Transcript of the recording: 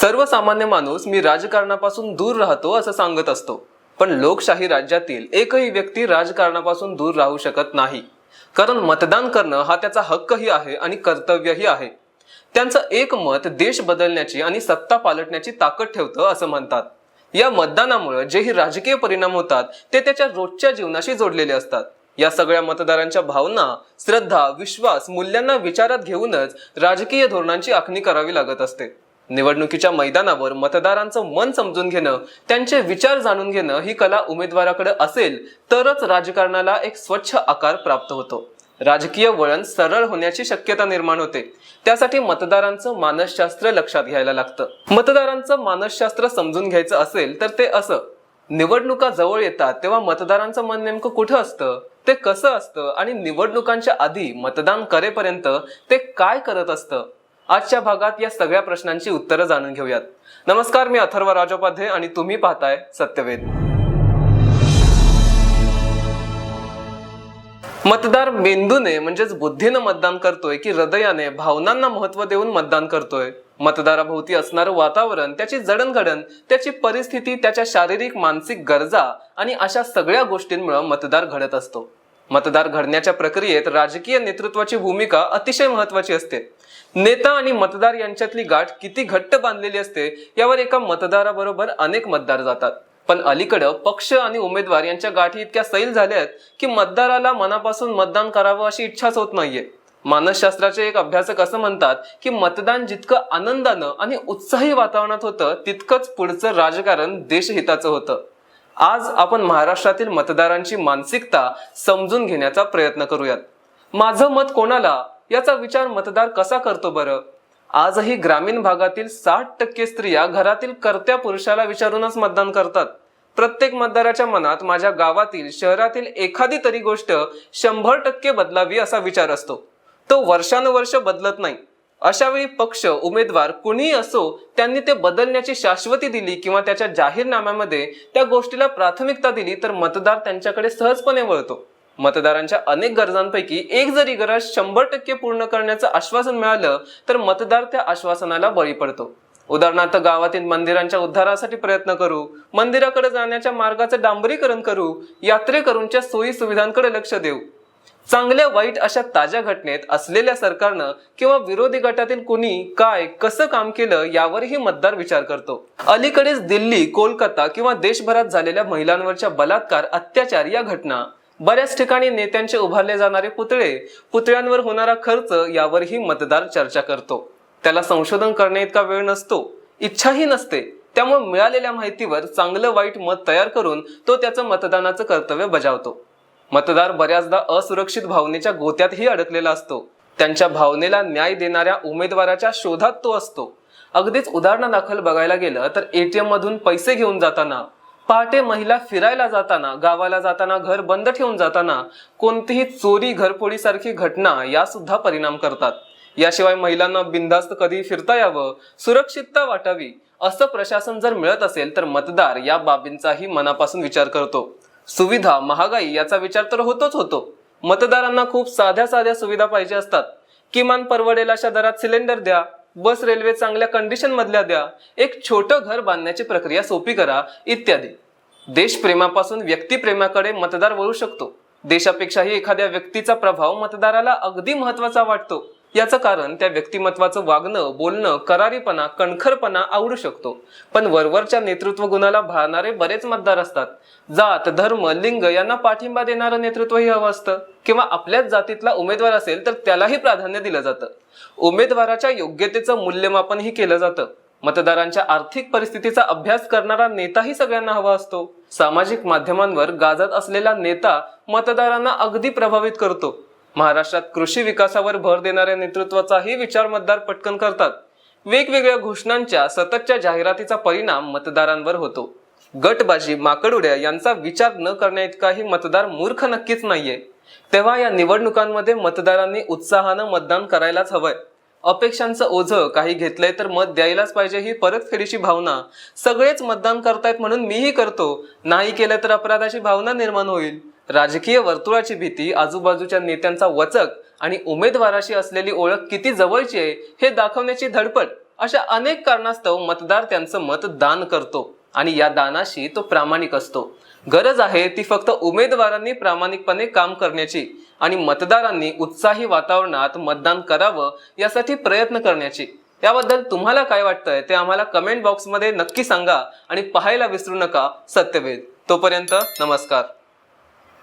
सर्वसामान्य माणूस मी राजकारणापासून दूर राहतो असं सांगत असतो. पण लोकशाही राज्यातील एकही व्यक्ती राजकारणापासून दूर राहू शकत नाही. कारण मतदान करणं हा त्याचा हक्कही आहे आणि कर्तव्यही आहे. त्यांचं एक मत देश बदलण्याची आणि सत्ता पालटण्याची ताकद ठेवतं असं म्हणतात. या मतदानामुळे जेही राजकीय परिणाम होतात ते त्याच्या रोजच्या जीवनाशी जोडलेले असतात. या सगळ्या मतदारांच्या भावना श्रद्धा विश्वास मूल्यांना विचारात घेऊनच राजकीय धोरणांची आखणी करावी लागत असते. निवडणुकीच्या मैदानावर मतदारांचं मन समजून घेणं त्यांचे विचार जाणून घेणं ही कला उमेदवाराकडे असेल तरच राजकारणाला एक स्वच्छ आकार प्राप्त होतो. राजकीय वळण सरळ होण्याची शक्यता निर्माण होते. त्यासाठी मतदारांचं मानसशास्त्र लक्षात घ्यायला लागतं. मतदारांचं मानसशास्त्र समजून घ्यायचं असेल तर ते असं. निवडणुका जवळ येतात तेव्हा मतदारांचं मन नेमकं कुठं असतं? ते कसं असतं? आणि निवडणुकांच्या आधी मतदान करेपर्यंत ते काय करत असतं? आजच्या भागात या सगळ्या प्रश्नांची उत्तरं जाणून घेऊयात. नमस्कार मी अथर्व राजोपाध्ये आणि तुम्ही पाहताय सत्यवेद. मतदार मेंदूने म्हणजेच बुद्धीनं मतदान करतोय की हृदयाने भावनांना महत्त्व देऊन मतदान करतोय? मतदाराभोवती असणारं वातावरण त्याची जडणघडण त्याची परिस्थिती त्याच्या शारीरिक मानसिक गरजा आणि अशा सगळ्या गोष्टींमुळे मतदार घडत असतो. मतदार घडण्याच्या प्रक्रियेत राजकीय नेतृत्वाची भूमिका अतिशय महत्वाची असते. नेता आणि मतदार यांच्यातली गाठ किती घट्ट बांधलेली असते यावर एका मतदाराबरोबर अनेक मतदार जातात. पण अलीकडं पक्ष आणि उमेदवार यांच्या गाठी इतक्या सैल झाल्या आहेत की मतदाराला मनापासून मतदान करावं अशी इच्छाच होत नाहीये. मानसशास्त्राचे एक अभ्यासक असं म्हणतात की मतदान जितकं आनंदानं आणि उत्साही वातावरणात होतं तितकंच पुढचं राजकारण देशहिताचं होतं. आज आपण महाराष्ट्रातील मतदारांची मानसिकता समजून घेण्याचा प्रयत्न करूयात. माझं मत कोणाला? याचा विचार मतदार कसा करतो बरं? आजही ग्रामीण भागातील साठ टक्के स्त्रिया घरातील कर्त्या पुरुषाला विचारूनच मतदान करतात. प्रत्येक मतदाराच्या मनात माझ्या गावातील शहरातील एखादी तरी गोष्ट शंभर टक्के बदलावी असा विचार असतो. तो वर्षानुवर्ष बदलत नाही. अशावेळी पक्ष उमेदवार कुणीही असो त्यांनी ते बदलण्याची शाश्वती दिली किंवा त्याच्या जाहीरनाम्यामध्ये त्या गोष्टीला प्राथमिकता दिली तर मतदार त्यांच्याकडे सहजपणे वळतो. मतदारांच्या अनेक गरजांपैकी एक जरी गरज शंभर टक्के पूर्ण करण्याचं आश्वासन मिळालं तर मतदार त्या आश्वासनाला बळी पडतो. उदाहरणार्थ गावातील मंदिरांच्या उद्धारासाठी प्रयत्न करू मंदिराकडे जाण्याच्या मार्गाचं डांबरीकरण करू यात्रेकरूंच्या सोयी सुविधांकडे लक्ष देऊ चांगल्या वाईट अशा ताज्या घटनेत असलेल्या सरकारनं किंवा विरोधी गटातील कुणी काय कसं काम केलं यावरही मतदार विचार करतो. अलीकडेच दिल्ली कोलकाता किंवा देशभरात झालेल्या महिलांवरच्या बलात्कार अत्याचार या घटना. बऱ्याच ठिकाणी नेत्यांचे उभारले जाणारे पुतळे पुतळ्यांवर होणारा खर्च यावरही मतदार चर्चा करतो. त्याला संशोधन करणे इतका वेळ नसतो. इच्छाही नसते. त्यामुळे मिळालेल्या माहितीवर चांगलं वाईट मत तयार करून तो त्याचं मतदानाचं कर्तव्य बजावतो. मतदार बऱ्याचदा असुरक्षित भावनेच्या गोत्यातही अडकलेला असतो. त्यांच्या भावनेला न्याय देणाऱ्या उमेदवाराच्या शोधात तो असतो. अगदीच उदाहरणादाखल बघायला गेलं तर एटीएम मधून पैसे घेऊन जाताना पहाटे महिला फिरायला जाताना गावाला जाताना घर बंद ठेवून जाताना कोणतीही चोरी घरफोडीसारखी घटना या सुद्धा परिणाम करतात. याशिवाय महिलांना बिनधास्त कधी फिरता यावं सुरक्षितता वाटावी असं प्रशासन जर मिळत असेल तर मतदार या बाबींचाही मनापासून विचार करतो. सुविधा महागाई याचा विचार तर होतोच होतो. मतदारांना खूप साध्या साध्या सुविधा पाहिजे असतात. किमान परवडेल अशा दरात सिलेंडर द्या बस रेल्वे चांगल्या कंडिशन मधल्या द्या एक छोटं घर बांधण्याची प्रक्रिया सोपी करा इत्यादी. देशप्रेमापासून व्यक्तिप्रेमाकडे मतदार वळू शकतो. देशापेक्षाही एखाद्या व्यक्तीचा प्रभाव मतदाराला अगदी महत्त्वाचा वाटतो. याचं कारण त्या व्यक्तिमत्वाचं वागणं बोलणं करारीपणा कणखरपणा आवडू शकतो. पण वरवरच्या नेतृत्व गुणाला भाळणारे बरेच मतदार असतात. जात धर्म लिंग यांना पाठिंबा देणारं नेतृत्वही हवं असतं. किंवा आपल्याच जातीतला उमेदवार असेल तर त्यालाही प्राधान्य दिलं जातं. उमेदवाराच्या योग्यतेचं मूल्यमापनही केलं जातं. मतदारांच्या आर्थिक परिस्थितीचा अभ्यास करणारा नेताही सगळ्यांना हवा असतो. सामाजिक माध्यमांवर गाजत असलेला नेता मतदारांना अगदी प्रभावित करतो. महाराष्ट्रात कृषी विकासावर भर देणाऱ्या नेतृत्वाचाही विचार मतदार पटकन करतात. वेगवेगळ्या घोषणांच्या सततच्या जाहिरातीचा परिणाम मतदारांवर होतो. गटबाजी माकडुड्या यांचा विचार न करण्या इतकाही मतदार मूर्ख नक्कीच नाहीये. तेव्हा या निवडणुकांमध्ये मतदारांनी उत्साहानं मतदान करायलाच हवंय. अपेक्षांचं ओझं काही घेतलंय तर मत द्यायलाच पाहिजे ही परतफेडीची भावना. सगळेच मतदान करतायत म्हणून मीही करतो. नाही केलं तर अपराधाची भावना निर्माण होईल. राजकीय वर्तुळाची भीती आजूबाजूच्या नेत्यांचा वचक आणि उमेदवाराशी असलेली ओळख किती जवळची आहे हे दाखवण्याची धडपड अशा अनेक कारणास्तव मतदार त्यांचं मत दान करतो आणि या दानाशी तो प्रामाणिक असतो. गरज आहे ती फक्त उमेदवारांनी प्रामाणिकपणे काम करण्याची आणि मतदारांनी उत्साही वातावरणात मतदान करावं यासाठी प्रयत्न करण्याची. याबद्दल तुम्हाला काय वाटतंय ते आम्हाला कमेंट बॉक्समध्ये नक्की सांगा आणि पाहायला विसरू नका सत्यवेद तोपर्यंत नमस्कार.